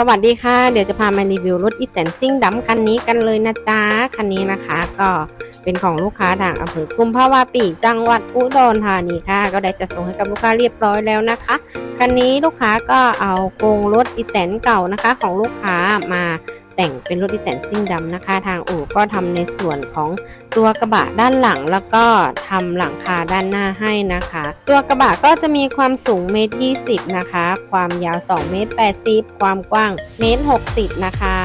สวัสดีค่ะ เดี๋ยวจะพามารีวิวรถอีแตนซิ่งดำคันนี้กันเลยนะจ๊ะ คันนี้นะคะ ก็เป็นของลูกค้าทางอำเภอกุมภาวะปีจังหวัดอุดรธานีค่ะ ก็ได้จะส่งให้กับลูกค้าเรียบร้อยแล้วนะคะ คันนี้ลูกค้าก็เอาโครงรถอีแตนเก่านะคะ ของลูกค้ามา แต่งเป็นรถอีแตนซิ่งดำนะคะ ทางอู่ก็ทำในส่วนของตัวกระบะด้านหลังแล้วก็ทำหลังคาด้านหน้าให้นะคะ ตัวกระบะก็จะมีความสูงเมตรยีนะคะ ความยาว2เมตร80 ความกว้างเมตร60 นะคะ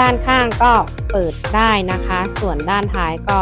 ด้านข้างก็เปิดได้นะคะ ส่วนด้านท้ายก็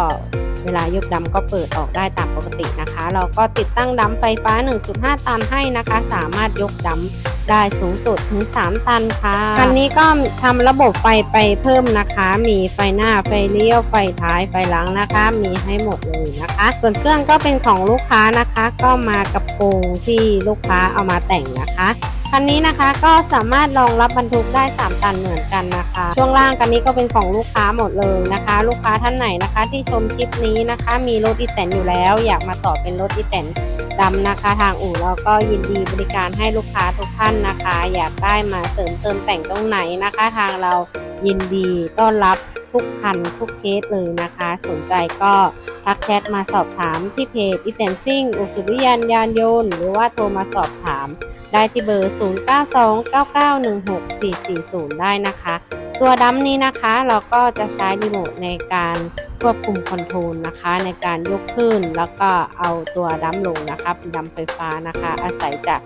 เวลายกดำก็เปิดออกได้ตามปกตินะคะ เราก็ติดตั้งดำไฟฟ้า 1.5 ตันให้นะคะ สามารถยกดำ ได้สูงสุดถึง 3 ตันค่ะคันนี้ก็ทำระบบไฟไปเพิ่มนะคะ มีไฟหน้าไฟเลี้ยวไฟท้ายไฟหลังนะคะ มีให้หมดเลยนะคะ ส่วนเครื่องก็เป็นของลูกค้านะคะ ก็มากับโปรงที่ลูกค้าเอามาแต่งนะคะ คันนี้นะคะก็สามารถรองรับบรรทุกได้ 3 ตันเหมือนกันนะคะ ช่วงล่างคันนี้ก็เป็นของลูกค้าหมดเลยนะคะ ลูกค้าท่านไหนนะคะ ที่ชมคลิปนี้นะคะ มีรถอีแตนอยู่แล้ว อยากมาต่อเป็นรถอีแตนดำนะคะ ทางอู่เราก็ยินดีบริการให้ลูกค้าทุกท่านนะคะ อยากได้มาเสริมเติมแต่งตรงไหนนะคะ ทางเรายินดีต้อนรับทุกคันทุกเคสเลยนะคะ สนใจก็ทักแชทมาสอบถามที่เพจอีแตนซิ่งอุสุริยันยานยนต์ หรือว่าโทรมาสอบถาม ได้ที่เบอร์ 0929916440 ได้นะคะ ตัวดัมนี้นะคะเราก็จะใช้รีโมทในการควบคุมคอนโทรลนะคะ ในการยกขึ้นแล้วก็เอาตัวดัมลงนะคะเป็นดัมไฟฟ้านะคะ อาศัยจาก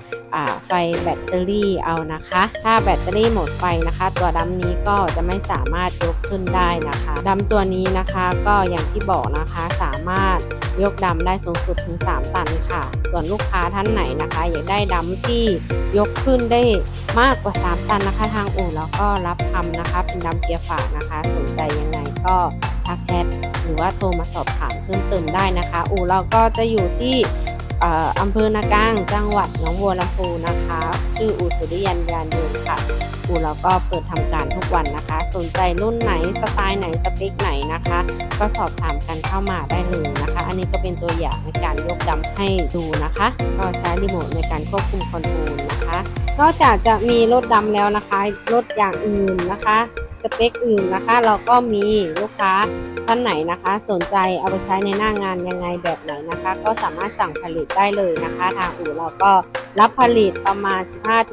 ไฟแบตเตอรี่เอานะคะ ถ้าแบตเตอรี่หมดไฟนะคะ ตัวดัมนี้ก็จะไม่สามารถยกขึ้นได้นะคะดัมตัวนี้นะคะก็อย่างที่บอกนะคะสามารถยกดัมได้สูงสุดถึง 3 ตันค่ะ ส่วนลูกค้าท่านไหนนะคะ อยากได้ดัมที่ยกขึ้นได้มากกว่า 3 ตันนะคะ ทางอู่เราก็รับทำนะคะ เป็นดัมเกียร์ฝากนะคะ สนใจยังไงก็ ทักแชทหรือว่าโทรมาสอบถามเพิ่มเติมได้นะคะ อู่เราก็จะอยู่ที่เอ่ออำเภอนากลางจังหวัดหนองบัวลำพูนะคะ ชื่ออู่สุริยันยานยนต์ค่ะ อู่เราก็เปิดทำการทุกวันนะคะ สนใจรุ่นไหนสไตล์ไหนสเปคไหนนะคะ ก็สอบถามกันเข้ามาได้เลยนะคะ อันนี้ก็เป็นตัวอย่างในการยกดำให้ดูนะคะ ก็ใช้รีโมทในการควบคุมคอนโทรลนะคะ นอกจากจะมีรถดำแล้วนะคะ รถอย่างอื่นนะคะ สเปคอื่นนะคะ เราก็มีลูกค้าท่านไหนนะคะ สนใจเอาไปใช้ในหน้างานยังไงแบบไหนนะคะ ก็สามารถสั่งผลิตได้เลยนะคะ ทางอู่เราก็รับผลิตประมาณ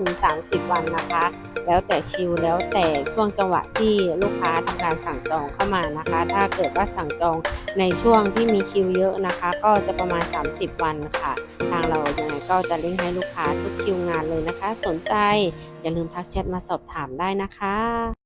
15-30 วันนะคะ แล้วแต่ชิลแล้วแต่ช่วงจังหวะที่ลูกค้าทำการสั่งจองเข้ามานะคะ ถ้าเกิดว่าสั่งจองในช่วงที่มีคิวเยอะนะคะ ก็จะประมาณ 30 วันค่ะ ทางเรายังไงก็จะเร่งให้ลูกค้าทุกคิวงานเลยนะคะ สนใจอย่าลืมทักแชทมาสอบถามได้นะคะ